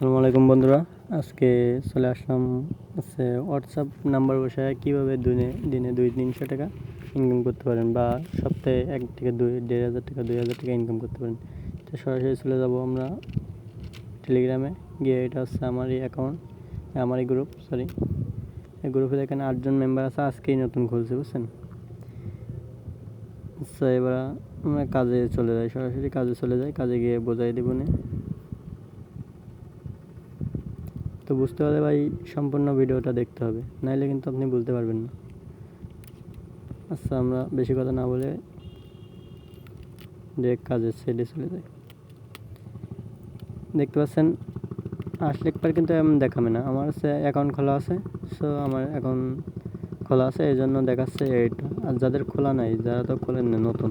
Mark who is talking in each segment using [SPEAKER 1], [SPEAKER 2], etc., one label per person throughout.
[SPEAKER 1] আসসালামু আলাইকুম বন্ধুরা। আজকে চলে আসলাম হচ্ছে হোয়াটসঅ্যাপ নাম্বার বসায় কীভাবে দিনে দিনে দুই তিনশো টাকা ইনকাম করতে পারেন বা সপ্তাহে এক থেকে দুই, দেড় হাজার টাকা, দুই হাজার টাকা ইনকাম করতে পারেন। তো সরাসরি চলে যাব আমরা টেলিগ্রামে গিয়ে এটা হচ্ছে আমারই অ্যাকাউন্ট আমারই গ্রুপ সরি এই গ্রুপে দেখেন আটজন মেম্বার আছে, আজকেই নতুন খুলছে, বুঝছেন? আচ্ছা এবার আমরা কাজে চলে যাই, সরাসরি কাজে চলে যাই, কাজে গিয়ে বোঝাই দেবো না। তো বুঝতে হলে ভাই সম্পূর্ণ ভিডিওটা দেখতে হবে। নাইলে কিন্তু আপনি বুঝতে পারবেন না। আচ্ছা আমরা বেশি কথা না বলে ডিরেক্ট কাজের সাইডে চলে যাই। দেখতে পাচ্ছেন আসলে একবার কিন্তু এমন দেখাবে না। আমার হচ্ছে অ্যাকাউন্ট খোলা আছে সো আমার অ্যাকাউন্ট খোলা আছে এই জন্য দেখাচ্ছে এইটা। আর যাদের খোলা নাই, যারা তো খোলেন না, নতুন,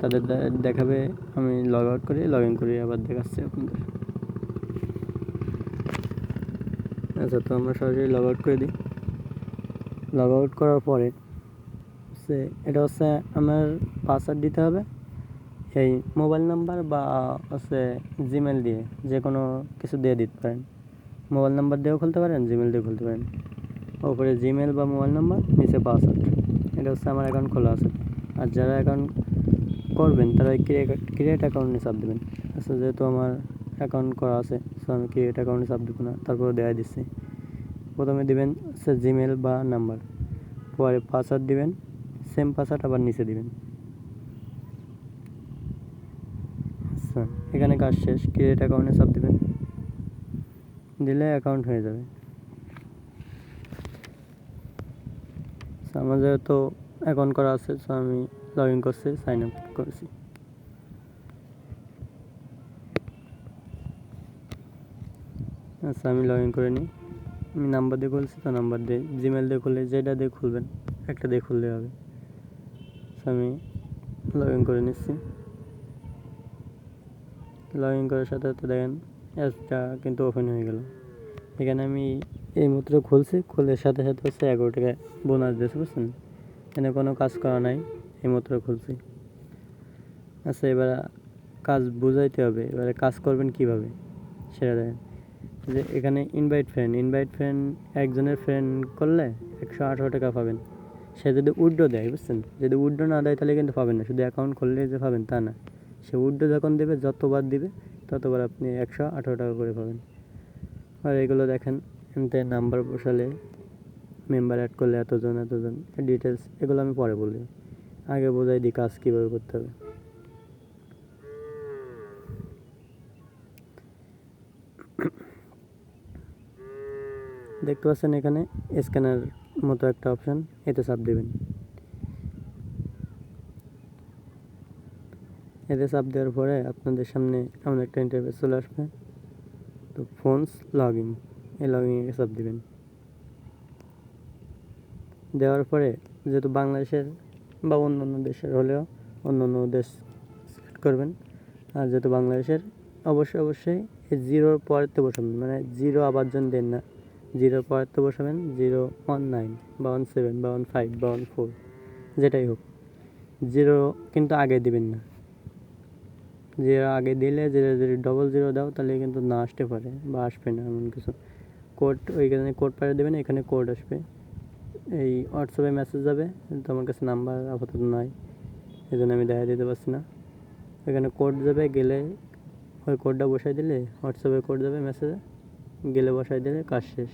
[SPEAKER 1] তাদের দেখাবে, আমি লগ আউট করি লগ ইন করি, আবার দেখাচ্ছে আপনাদের। আচ্ছা তো আমরা সরাসরি লগ আউট করে দিই। লগ আউট করার পরে সে, এটা হচ্ছে আমার পাসওয়ার্ড দিতে হবে। এই মোবাইল নাম্বার বা হচ্ছে জিমেল দিয়ে যে কোনো কিছু দিয়ে দিতে পারেন। মোবাইল নাম্বার দিয়েও খুলতে পারেন জিমেল দিয়ে খুলতে পারেন। ওপরে জিমেল বা মোবাইল নাম্বার নিচে পাসওয়ার্ড এটা হচ্ছে আমার অ্যাকাউন্ট খোলা আছে। আর যারা অ্যাকাউন্ট করবেন, তারা ক্রিয়েট অ্যাকাউন্টে চাপ দেবেন। আচ্ছা যেহেতু আমার অ্যাকাউন্ট করা আছে। সো আমি ক্রিয়েট অ্যাকাউন্টে চাপ দেবো না? তারপরে দেওয়া দিচ্ছি। প্রথমে দিবেন হচ্ছে জিমেল বা নাম্বার পরে পাসওয়ার্ড দিবেন সেম পাসওয়ার্ড আবার নিচে দিবেন। এখানে কাজ শেষ। ক্রিয়েট অ্যাকাউন্টে চাপ দিবেন। দিলে অ্যাকাউন্ট হয়ে যাবে। আমাদের তো অ্যাকাউন্ট করা আছে সো আমি লগ ইন করছি সাইন আপ করেছি। আচ্ছা আমি লগ ইন করে নিই। আমি নাম্বার দিয়ে খুলছি, তো নাম্বার দিয়ে জিমেল দিয়ে খুললে, যেটা দিয়ে খুলবেন, একটা দিয়ে খুললে হবে। আমি লগ ইন করে নিচ্ছি। লগ ইন করার সাথে সাথে দেখেন অ্যাপটা কিন্তু ওপেন হয়ে গেল। এখানে আমি এই মাত্র খুলছি খুলে সাথে সাথে হচ্ছে এগারো টাকা বোনাস দিয়েছে, বুঝছেন? এখানে কোনো কাজ করা নাই, এই মাত্র খুলছি। আচ্ছা এবার কাজ বুঝাইতে হবে, এবারে কাজ করবেন কীভাবে, সেটা দেখেন। যে এখানে ইনভাইট ফ্রেন্ড ইনভাইট ফ্রেন্ড একজনের ফ্রেন্ড করলে একশো আঠারো টাকা পাবেন। সে যদি উড্ডো দেয়, বুঝছেন? যদি উড্ডো না দেয়, তাহলে কিন্তু পাবেন না। শুধু অ্যাকাউন্ট খুললে যে পাবেন, তা না। সে উড্ডো যখন দেবে, যতবার দিবে, ততবার আপনি একশো আঠারো টাকা করে পাবেন। আর এগুলো দেখেন এনতে নাম্বার বসালে মেম্বার অ্যাড করলে এতজন এতজন ডিটেলস এগুলো আমি পরে বলি। আগে বোঝাই দিই কাজ কীভাবে করতে হবে। দেখতে পাচ্ছেন এখানে স্ক্যানার মতো একটা অপশান, এতে চাপ দেবেন। এতে চাপ দেওয়ার পরে আপনাদের সামনে এমন একটা ইন্টারফেস চলে আসবে। তো ফোনস লগ ইন এই লগ ইনে চাপ দেবেন। দেওয়ার পরে যেহেতু বাংলাদেশের বা অন্য অন্য দেশের হলেও অন্য অন্য দেশ সিলেক্ট করবেন, আর যেহেতু বাংলাদেশের, অবশ্যই অবশ্যই এই জিরোর পরেতে বসাবেন। মানে জিরো আবার জন দেন না। জিরোর তো বসাবেন, জিরো ওয়ান নাইন বা ওয়ান সেভেন বা ওয়ান ফাইভ বা ওয়ান ফোর, যেটাই হোক। জিরো কিন্তু আগে দিবেন না। জিরো আগে দিলে জিরো যদি ডবল জিরো দাও, তাহলে কিন্তু না আসতে পারে বা আসবে না এমন কিছু। কোড ওইখানে কোড পাঠিয়ে দেবেন, এখানে কোড আসবে। এই হোয়াটসঅ্যাপে মেসেজ যাবে, কিন্তু আমার কাছে নাম্বার আপাতত নয় এই জন্য আমি দেখা দিতে পারছি না। এখানে কোড যাবে, গেলে ওই কোডটা বসাই দিলে হোয়াটসঅ্যাপে কোড যাবে, মেসেজে। গেলে বসাই দিলে কাজ শেষ।